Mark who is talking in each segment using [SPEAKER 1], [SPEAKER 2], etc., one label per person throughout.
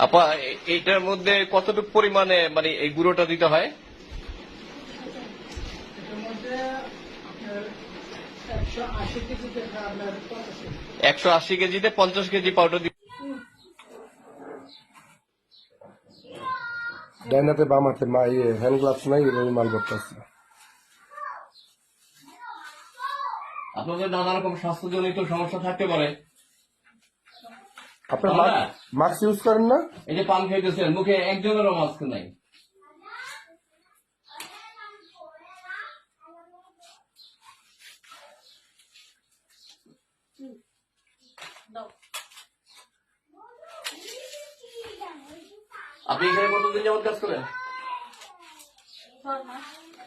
[SPEAKER 1] আপা এ- এইটার মধ্যে কতটুকু পরিমাণে মানে এই গুঁড়োটা দিতে হয়?
[SPEAKER 2] এটার একশো আশি
[SPEAKER 1] কেজিতে পঞ্চাশ কেজি পাউডার দিতে
[SPEAKER 3] ডাইন হাতে বাম হাতে মা ইয়ে হ্যান্ড গ্লাভস নাই এভাবে মাল করতেছে।
[SPEAKER 1] আপনাদের নানা রকম স্বাস্থ্যজনিত সমস্যা থাকতে পারে।
[SPEAKER 3] আপনার। মাস্ক ইউজ করেন না?
[SPEAKER 1] এই যে পান খাইতেছেন মুখে একজনেরও মাস্ক নাই। আপনি এখানে কতদিন যাবত কাজ করেন?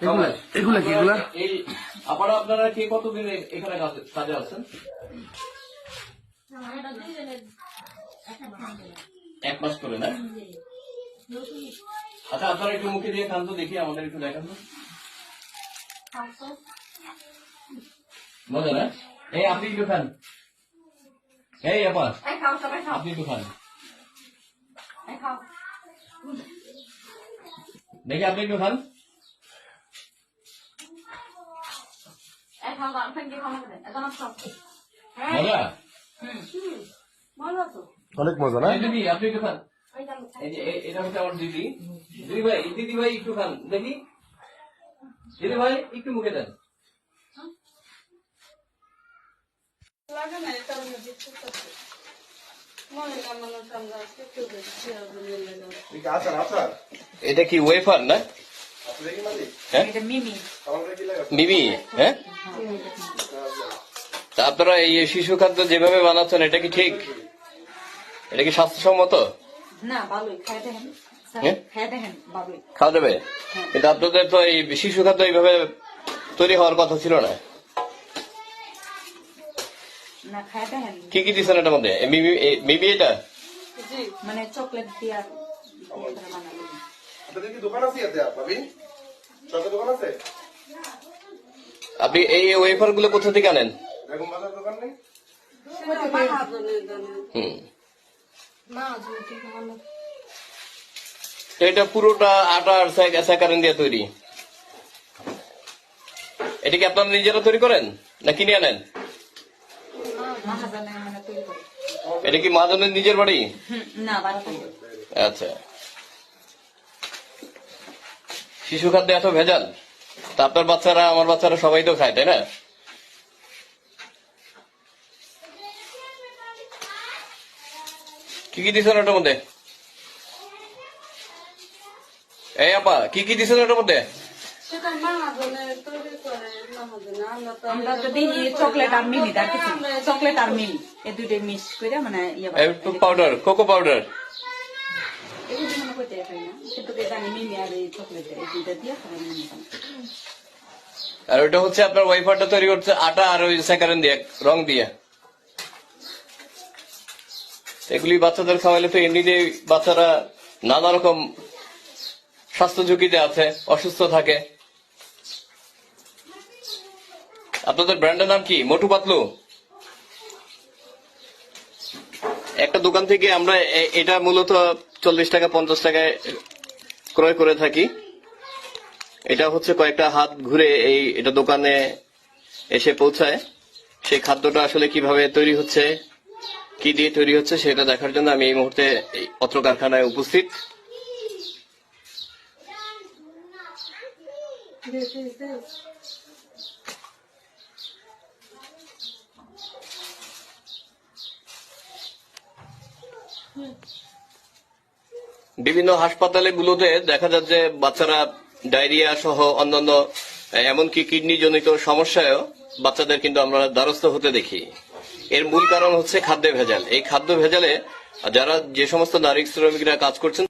[SPEAKER 3] এগুলা এগুলা কি এগুলা?
[SPEAKER 1] এই আপনারা আপনারা কি কতদিন এখানে কাজে- কাজে আছেন? এক মাস করে না? আচ্ছা আপনারা একটু মুখে দিয়ে খান তো দেখি আমাদের একটু দেখান তো মজা না? এই, আপনি একটু খান। এই, আপা, আপনি একটু খান। দেখি, আপনি একটু খান। মজা?
[SPEAKER 3] অনেক মজা না?
[SPEAKER 1] দিদি আপনি একটু খান।
[SPEAKER 4] এই
[SPEAKER 1] যে এ- এটা হচ্ছে আমার দিদি। দিদি ভাই দিদি ভাই একটু খান দেখি। দিদি ভাই একটু মুখে দেন।
[SPEAKER 5] লাগে না এটা মনে মনে
[SPEAKER 1] কি ওয়েফার না?
[SPEAKER 3] আপনি দেখি মালিক।
[SPEAKER 1] হ্যাঁ?
[SPEAKER 4] মিমি।
[SPEAKER 3] আমাদের কি লাগে?
[SPEAKER 1] মিমি হ্যাঁ? আপনারা এই শিশু খাদ্য যেভাবে বানাচ্ছেন এটা কি ঠিক? এটা কি স্বাস্থ্যসম্মত?
[SPEAKER 4] না ভালোই খাই দেখেন।
[SPEAKER 1] হ্যাঁ?
[SPEAKER 4] খাই দেখেন ভালোই।
[SPEAKER 1] খাওয়া যাবে কিন্তু আপনাদের তো এই শিশু খাদ্য এইভাবে তৈরি হওয়ার কথা ছিল না। কি কি দিচ্ছেন এটার মধ্যে? মিমি এটা?
[SPEAKER 4] মানে চকলেট দিয়ে
[SPEAKER 1] আপনি এই ওয়েফারগুলো কোথা থেকে আনেন?
[SPEAKER 3] বেগম বাজার দোকান নেই?
[SPEAKER 1] এটা পুরোটা আটা আর স্যাক- স্যাকারিন দিয়ে তৈরি। এটা কি আপনারা নিজেরা তৈরি করেন? না কিনে আনেন? এটা কি মহাজনের নিজের বাড়ি?
[SPEAKER 4] বাড়ি
[SPEAKER 1] আচ্ছা। শিশু খাদ্যে এত ভেজাল। তা আপনার বাচ্চারা আমার বাচ্চারা সবাই তো খায় তাই না? কি কি দিচ্ছেন ওটার মধ্যে? এই আপা কি কি দিচ্ছেন ওটার মধ্যে?
[SPEAKER 5] সেটা মাহাজনে তৈরি করে মাহাজনে আমরা তো
[SPEAKER 4] দিই চকলেট আর মিলি আর কিছু চকলেট আর মিলি এই দুইটাই মিক্স করে মানে
[SPEAKER 1] পাউডার কোকো পাউডার
[SPEAKER 4] আর
[SPEAKER 1] ওটা হচ্ছে আপনার ওয়াইফারটা তৈরি করছে আটা আর ওই স্যাকারিন দিয়ে রং দিয়ে। এগুলি বাচ্চাদের খাওয়ালে তো এমনিতেই বাচ্চারা নানা রকম স্বাস্থ্য ঝুঁকিতে আছে, অসুস্থ থাকে। আপনাদের ব্র্যান্ডের নাম কি? মোটু পাতলু? একটা দোকান থেকে আমরা এটা মূলত চল্লিশ টাকা, পঞ্চাশ টাকায় ক্রয় করে থাকি। এটা হচ্ছে কয়েকটা হাত ঘুরে এই, এটা দোকানে এসে পৌঁছায়। সেই খাদ্যটা আসলে কীভাবে তৈরি হচ্ছে কি দিয়ে তৈরি হচ্ছে সেটা দেখার জন্য আমি এই মুহূর্তে পত্র কারখানায় উপস্থিত। বিভিন্ন হাসপাতালে গুলোতে দেখা যাচ্ছে বাচ্চারা ডায়রিয়া সহ অন্যান্য, এমনকি কিডনি জনিত সমস্যায়ও বাচ্চাদের কিন্তু আমরা দ্বারস্থ হতে দেখি। এর মূল কারণ হচ্ছে খাদ্য ভেজাল। এই খাদ্য ভেজালে যারা যে সমস্ত নারী শ্রমিকরা কাজ করছেন